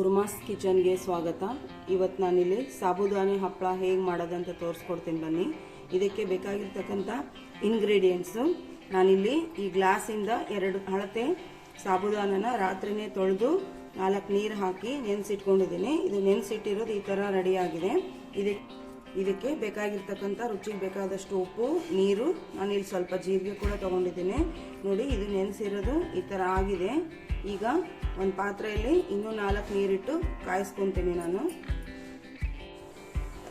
ಉರ್ಮಾಸ್ ಕಿಚನ್ಗೆ ಸ್ವಾಗತ. ಇವತ್ತು ನಾನಿಲ್ಲಿ ಸಾಬುದಾನಿ ಹಪ್ಪಳ ಹೇಗೆ ಮಾಡೋದಂತ ತೋರಿಸ್ಕೊಡ್ತೀನಿ ಬನ್ನಿ. ಇದಕ್ಕೆ ಬೇಕಾಗಿರ್ತಕ್ಕಂಥ ಇಂಗ್ರೀಡಿಯೆಂಟ್ಸು ನಾನಿಲ್ಲಿ ಈ ಗ್ಲಾಸಿಂದ ಎರಡು ಅಳತೆ ಸಾಬುದಾನನ ರಾತ್ರಿನೇ ತೊಳೆದು ನಾಲ್ಕು ನೀರು ಹಾಕಿ ನೆನೆಸಿಟ್ಕೊಂಡಿದ್ದೀನಿ. ಇದು ನೆನೆಸಿಟ್ಟಿರೋದು ಈ ಥರ ರೆಡಿಯಾಗಿದೆ ಇದಕ್ಕೆ ಇದಕ್ಕೆ ಬೇಕಾಗಿರ್ತಕ್ಕಂಥ ರುಚಿಗೆ ಬೇಕಾದಷ್ಟು ಉಪ್ಪು, ನೀರು. ನಾನು ಇಲ್ಲಿ ಸ್ವಲ್ಪ ಜೀರಿಗೆ ಕೂಡ ತೊಗೊಂಡಿದ್ದೀನಿ. ನೋಡಿ, ಇದು ನೆನೆಸಿರೋದು ಈ ಥರ ಆಗಿದೆ. ಈಗ ಒಂದು ಪಾತ್ರೆಯಲ್ಲಿ ಇನ್ನೂ ನಾಲ್ಕು ನೀರಿಟ್ಟು ಕಾಯಿಸ್ಕೊತೀನಿ ನಾನು.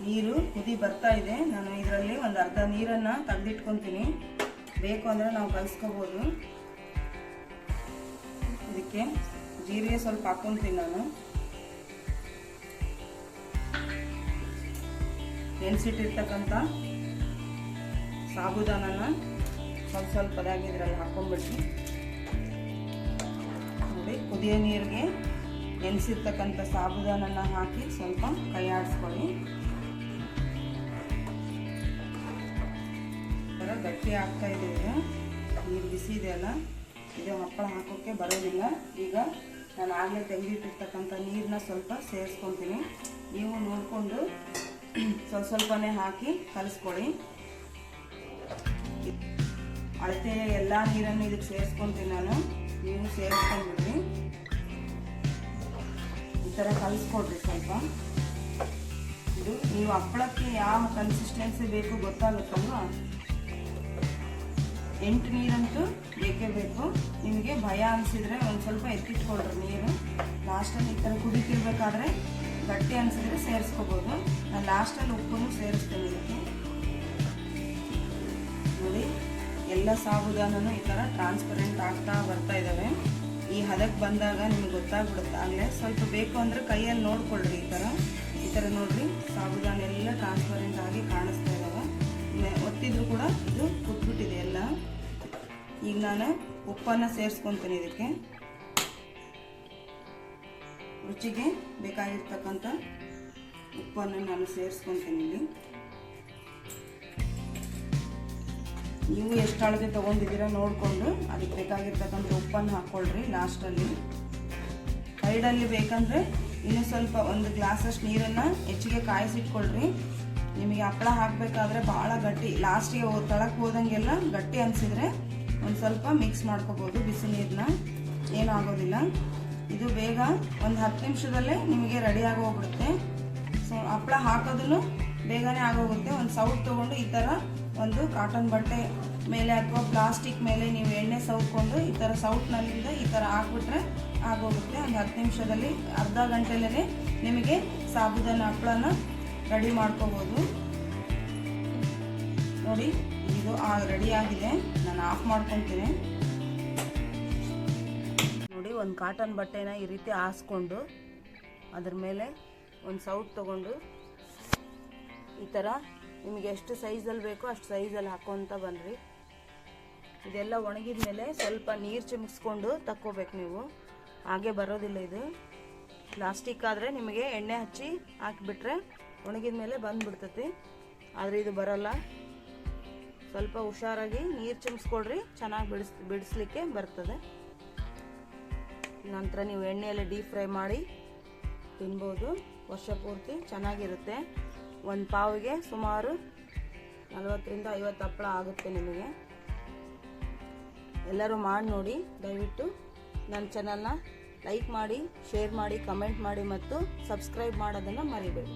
ನೀರು ಕುದಿ ಬರ್ತಾ ಇದೆ. ನಾನು ಇದರಲ್ಲಿ ಒಂದು ಅರ್ಧ ನೀರನ್ನು ತೆಗೆದಿಟ್ಕೊತೀನಿ. ಬೇಕು ಅಂದರೆ ನಾವು ಕಲಿಸ್ಕೋಬೋದು. ಇದಕ್ಕೆ ಜೀರಿಗೆ ಸ್ವಲ್ಪ ಹಾಕ್ಕೊತೀನಿ ನಾನು. ನೆನೆಸಿಟ್ಟಿರ್ತಕ್ಕಂಥ ಸಾಬುದಾನನ ಸ್ವಲ್ಪ ಸ್ವಲ್ಪದಾಗಿ ಇದರಲ್ಲಿ ಹಾಕೊಂಡ್ಬಿಟ್ರಿ ನೋಡಿ, ಕುದಿಯೋ ನೀರಿಗೆ ನೆನೆಸಿರ್ತಕ್ಕಂಥ ಸಾಬುದಾನನ ಹಾಕಿ ಸ್ವಲ್ಪ ಕೈ ಆಡಿಸ್ಕೊಳ್ಳಿ. ಥರ ಗಟ್ಟಿ ಆಗ್ತಾ ಇದೆ ಇದು. ನೀರು ಬಿಸಿ ಇದೆಯಲ್ಲ ಇದು ಹಪ್ಪಳ ಹಾಕೋಕ್ಕೆ ಬರೋದಿಲ್ಲ. ಈಗ ನಾನು ಆಗಲೇ ತೆಗೆದಿಟ್ಟಿರ್ತಕ್ಕಂಥ ನೀರನ್ನ ಸ್ವಲ್ಪ ಸೇರಿಸ್ಕೊತೀನಿ. ನೀವು ನೋಡಿಕೊಂಡು ಸ್ವಲ್ಪ ಸ್ವಲ್ಪನೇ ಹಾಕಿ ಕಲಿಸ್ಕೊಳ್ಳಿ ಅಳತೆ ಎಲ್ಲ ನೀರನ್ನು ಇದಕ್ಕೆ ಸೇರಿಸ್ಕೊಂತೀನಿ ನಾನು. ನೀವು ಸೇರಿಸ್ಕೊಂಡ್ಬಿಡ್ರಿ ಈ ಥರ ಕಲಿಸ್ಕೊಡ್ರಿ ಸ್ವಲ್ಪ. ಇದು ನೀವು ಹಪ್ಪಳಕ್ಕೆ ಯಾವ ಕನ್ಸಿಸ್ಟೆನ್ಸಿ ಬೇಕು ಗೊತ್ತಾಗುತ್ತಲ್ವಾ? ಎಂಟು ನೀರಂತೂ ಬೇಕೇ ಬೇಕು. ನಿಮಗೆ ಭಯ ಅನಿಸಿದ್ರೆ ಒಂದು ಸ್ವಲ್ಪ ಎತ್ತಿಟ್ಕೊಳ್ರಿ ನೀರು. ಲಾಸ್ಟಲ್ಲಿ ಈ ಥರ ಕುದಿತಿರ್ಬೇಕಾದ್ರೆ ಗಟ್ಟಿ ಅನಿಸಿದ್ರೆ ಸೇರಿಸ್ಕೋಬೋದು. ನಾನು ಲಾಸ್ಟಲ್ಲಿ ಉಪ್ಪನ್ನು ಸೇರಿಸ್ತೇನೆ ಇದಕ್ಕೆ. ನೋಡಿ, ಎಲ್ಲ ಸಾಬುದಾನೂ ಈ ಥರ ಟ್ರಾನ್ಸ್ಪರೆಂಟ್ ಆಗ್ತಾ ಬರ್ತಾ ಇದ್ದಾವೆ. ಈ ಹದಕ್ಕೆ ಬಂದಾಗ ನಿಮ್ಗೆ ಗೊತ್ತಾಗ್ಬಿಡುತ್ತೆ. ಆಗಲೇ ಸ್ವಲ್ಪ ಬೇಕು ಅಂದರೆ ಕೈಯಲ್ಲಿ ನೋಡ್ಕೊಳ್ರಿ ಈ ಥರ. ಈ ಥರ ನೋಡ್ರಿ, ಸಾಬುದಾನ ಎಲ್ಲ ಟ್ರಾನ್ಸ್ಪರೆಂಟ್ ಆಗಿ ಕಾಣಿಸ್ತಾ ಇದ್ದಾವೆ. ಒತ್ತಿದ್ರು ಕೂಡ ಇದು ಕುಟ್ಬಿಟ್ಟಿದೆ ಎಲ್ಲ. ಈಗ ನಾನು ಉಪ್ಪನ್ನು ಸೇರಿಸ್ಕೊತೀನಿ ಇದಕ್ಕೆ. ರುಚಿಗೆ ಬೇಕಾಗಿರ್ತಕ್ಕಂಥ ಉಪ್ಪನ್ನು ನಾನು ಸೇರಿಸ್ಕೊತೀನಿ ಇಲ್ಲಿ. ನೀವು ಎಷ್ಟು ಅಳತೆ ತೊಗೊಂಡಿದ್ದೀರಾ ನೋಡಿಕೊಂಡು ಅದಕ್ಕೆ ಬೇಕಾಗಿರ್ತಕ್ಕಂಥ ಉಪ್ಪನ್ನು ಹಾಕ್ಕೊಳ್ರಿ ಲಾಸ್ಟಲ್ಲಿ. ಸೈಡಲ್ಲಿ ಬೇಕಂದರೆ ಇನ್ನೂ ಸ್ವಲ್ಪ ಒಂದು ಗ್ಲಾಸಷ್ಟು ನೀರನ್ನು ಹೆಚ್ಚಿಗೆ ಕಾಯಿಸಿಟ್ಕೊಳ್ರಿ. ನಿಮಗೆ ಹಪ್ಪಳ ಹಾಕಬೇಕಾದ್ರೆ ಭಾಳ ಗಟ್ಟಿ ಲಾಸ್ಟಿಗೆ ತಳಕ್ಕೆ ಹೋದಂಗೆಲ್ಲ ಗಟ್ಟಿ ಅನಿಸಿದ್ರೆ ಒಂದು ಸ್ವಲ್ಪ ಮಿಕ್ಸ್ ಮಾಡ್ಕೋಬೋದು ಬಿಸಿ ನೀರನ್ನ ಏನೂ ಆಗೋದಿಲ್ಲ. ಇದು ಬೇಗ ಒಂದು ಹತ್ತು ನಿಮಿಷದಲ್ಲೇ ನಿಮಗೆ ರೆಡಿ ಆಗೋಗ್ಬಿಡುತ್ತೆ ಸೊ ಹಪ್ಪಳ ಹಾಕೋದನ್ನು ಬೇಗನೆ ಆಗೋಗುತ್ತೆ. ಒಂದು ಸೌಟ್ ತೊಗೊಂಡು ಈ ಥರ ಒಂದು ಕಾಟನ್ ಬಟ್ಟೆ ಮೇಲೆ ಅಥವಾ ಪ್ಲಾಸ್ಟಿಕ್ ಮೇಲೆ ನೀವು ಎಣ್ಣೆ ಸೌಕೊಂಡು ಈ ಥರ ಸೌಟ್ನಲ್ಲಿಂದ ಈ ಥರ ಹಾಕ್ಬಿಟ್ರೆ ಆಗೋಗುತ್ತೆ. ಒಂದು ಹತ್ತು ನಿಮಿಷದಲ್ಲಿ ಅರ್ಧ ಗಂಟೆಲೇ ನಿಮಗೆ ಸಾಬುದಾನ ಹಪ್ಪಳನ ರೆಡಿ ಮಾಡ್ಕೋಬೋದು. ನೋಡಿ, ಇದು ರೆಡಿ ಆಗಿದೆ. ನಾನು ಆಫ್ ಮಾಡ್ಕೊತೀನಿ. ಒಂದು ಕಾಟನ್ ಬಟ್ಟೆನ ಈ ರೀತಿ ಹಾಸ್ಕೊಂಡು ಅದ್ರ ಮೇಲೆ ಒಂದು ಸೌಟ್ ತೊಗೊಂಡು ಈ ಥರ ನಿಮಗೆ ಎಷ್ಟು ಸೈಜಲ್ಲಿ ಬೇಕೋ ಅಷ್ಟು ಸೈಜಲ್ಲಿ ಹಾಕ್ಕೊತ ಬನ್ನಿರಿ. ಇದೆಲ್ಲ ಒಣಗಿದ ಮೇಲೆ ಸ್ವಲ್ಪ ನೀರು ಚಿಮ್ಸ್ಕೊಂಡು ತಕ್ಕೋಬೇಕು ನೀವು. ಹಾಗೆ ಬರೋದಿಲ್ಲ ಇದು. ಪ್ಲಾಸ್ಟಿಕ್ ಆದರೆ ನಿಮಗೆ ಎಣ್ಣೆ ಹಚ್ಚಿ ಹಾಕಿಬಿಟ್ರೆ ಒಣಗಿದ ಮೇಲೆ ಬಂದುಬಿಡ್ತತಿ. ಆದರೆ ಇದು ಬರೋಲ್ಲ. ಸ್ವಲ್ಪ ಹುಷಾರಾಗಿ ನೀರು ಚಿಮ್ಸ್ಕೊಡ್ರಿ ಚೆನ್ನಾಗಿ ಬಿಡಿಸ್ ಬಿಡಿಸ್ಲಿಕ್ಕೆ ಬರ್ತದೆ. ನಂತರ ನೀವು ಎಣ್ಣೆಯಲ್ಲಿ ಡೀಪ್ ಫ್ರೈ ಮಾಡಿ ತಿನ್ಬೋದು. ವರ್ಷ ಪೂರ್ತಿ ಚೆನ್ನಾಗಿರುತ್ತೆ. ಒಂದು ಪಾವಿಗೆ ಸುಮಾರು ನಲವತ್ತರಿಂದ ಐವತ್ತು ಹಪ್ಪಳ ಆಗುತ್ತೆ ನಿಮಗೆ. ಎಲ್ಲರೂ ಮಾಡಿ ನೋಡಿ. ದಯವಿಟ್ಟು ನನ್ನ ಚಾನಲ್ನ ಲೈಕ್ ಮಾಡಿ ಶೇರ್ ಮಾಡಿ ಕಮೆಂಟ್ ಮಾಡಿ ಮತ್ತು ಸಬ್ಸ್ಕ್ರೈಬ್ ಮಾಡೋದನ್ನು ಮರಿಬೇಡಿ.